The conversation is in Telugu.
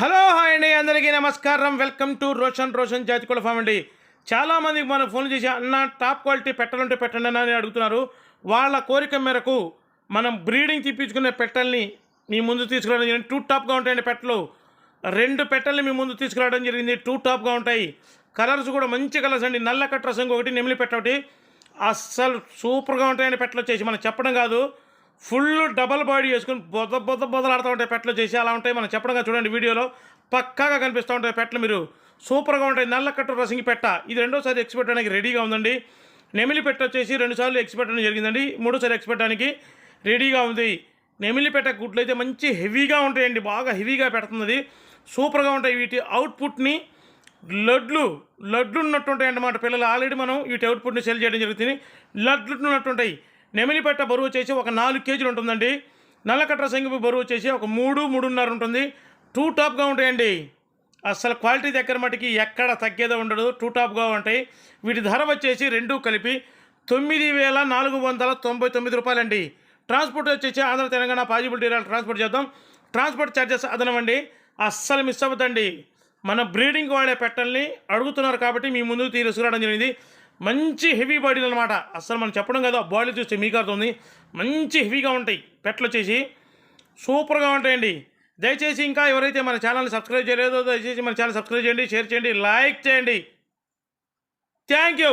హలో హాయ్ అండి. అందరికీ నమస్కారం. Welcome to Roshan Roshan Jathikula farm అండి. చాలామందికి మనం ఫోన్ చేసి అన్న టాప్ క్వాలిటీ పెట్టాలంటే పెట్టండి అని అడుగుతున్నారు. వాళ్ళ కోరిక మేరకు మనం బ్రీడింగ్ తీపించుకునే పెట్టల్ని మీ ముందు తీసుకురావడం జరిగింది. టూ టాప్గా ఉంటాయండి పెట్టలు. రెండు పెట్టల్ని మీ ముందు తీసుకురావడం జరిగింది. టూ టాప్గా ఉంటాయి. కలర్స్ కూడా మంచి కలర్స్ అండి. నల్ల కట్రసం ఒకటి నెమిలి పెట్ట ఒకటి. అస్సలు సూపర్గా ఉంటాయండి పెట్టలు వచ్చేసి. మనం చెప్పడం కాదు. ఫుల్ డబల్ బాడీ వేసుకుని బొద బొద బొదలాడుతూ ఉంటాయి పెట్టలు చేసి అలా ఉంటాయి. మనం చెప్పడంగా చూడండి వీడియోలో పక్కాగా కనిపిస్తూ ఉంటాయి పెట్టలు మీరు సూపర్గా ఉంటాయి. నల్లకట్టు రసింగి పెట్ట. ఇది రెండోసారి ఎక్స్ పెట్టడానికి రెడీగా ఉందండి. నెమిలి పెట్ట వచ్చేసి రెండుసార్లు ఎక్స్ పెట్టడం జరిగిందండి. మూడోసారి ఎక్స్ పెట్టడానికి రెడీగా ఉంది. నెమిలి పెట్ట గుడ్లు అయితే మంచి హెవీగా ఉంటాయండి. బాగా హెవీగా పెడుతుంది సూపర్గా ఉంటాయి. వీటి అవుట్పుట్ని లడ్లు లడ్లు ఉన్నట్టుంటాయి అన్నమాట పిల్లలు. ఆల్రెడీ మనం వీటి అవుట్పుట్ని సెల్ చేయడం జరుగుతుంది. లడ్లు ఉన్నట్టుంటాయి నెమిలిపెట్ట బరువు వచ్చేసి ఒక నాలుగు కేజీలు ఉంటుందండి. నల్లకట్ర సంగి బరువు వచ్చేసి ఒక మూడు మూడున్నర ఉంటుంది. టూ టాప్గా ఉంటాయండి. అసలు క్వాలిటీ దగ్గర మటుకి ఎక్కడ తగ్గేదో ఉండదు. టూ టాప్గా ఉంటాయి. వీటి ధర వచ్చేసి రెండు కలిపి తొమ్మిది వేల నాలుగు వందల తొంభై తొమ్మిది రూపాయలండి. ట్రాన్స్పోర్ట్ వచ్చేసి ఆంధ్ర తెలంగాణ పాజిబిలిటీ ట్రాన్స్పోర్ట్ చేద్దాం. ట్రాన్స్పోర్ట్ ఛార్జెస్ అదనమండి. అస్సలు మిస్ అవ్వదండి మన బ్రీడింగ్ వాడే పెట్టల్ని అడుగుతున్నారు కాబట్టి మీ ముందుకు తీసుకురావడం జరిగింది. మంచి హెవీ బాడీలు అనమాట అస్సలు మనం చెప్పడం కదా బాడీలు చూస్తే మీకు అర్థం మంచి హెవీగా ఉంటాయి పెట్లు వచ్చేసి. సూపర్గా ఉంటాయండి. దయచేసి ఇంకా ఎవరైతే మన ఛానల్ని సబ్స్క్రైబ్ చేయలేదో దయచేసి మన ఛానల్ సబ్స్క్రైబ్ చేయండి షేర్ చేయండి లైక్ చేయండి. Thank you.